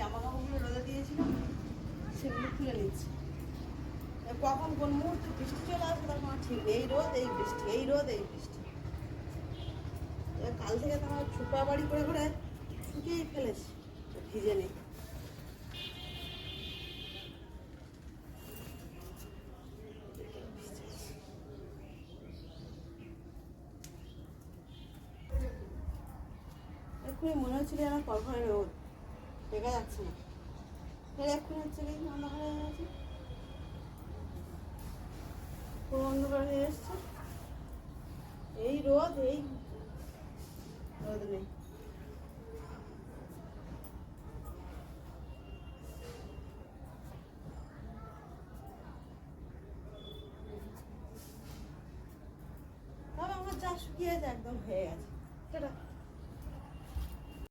জামা কাপড়গুলো রোদে দিয়েছিলাম, সেগুলো খুলে নিচ্ছি। কখন কোন বৃষ্টি চলে তার ঠিক এই রোদ, এই বৃষ্টি, এই রোদ, এই বৃষ্টি। কাল থেকে আমার ছুপা করে করে শুকিয়েই ফেলেছি ভিজে নেই। এক্ষুনি মনে হচ্ছিল কখনো রোদ। দেখা যাচ্ছে না এক্ষুনি হচ্ছে কি অন্ধকার হয়ে গেছে অন্ধকার হয়ে এসছে এই রোদ এই রোদ নেই আমার যা শুকিয়ে একদম হয়ে গেছে সেটা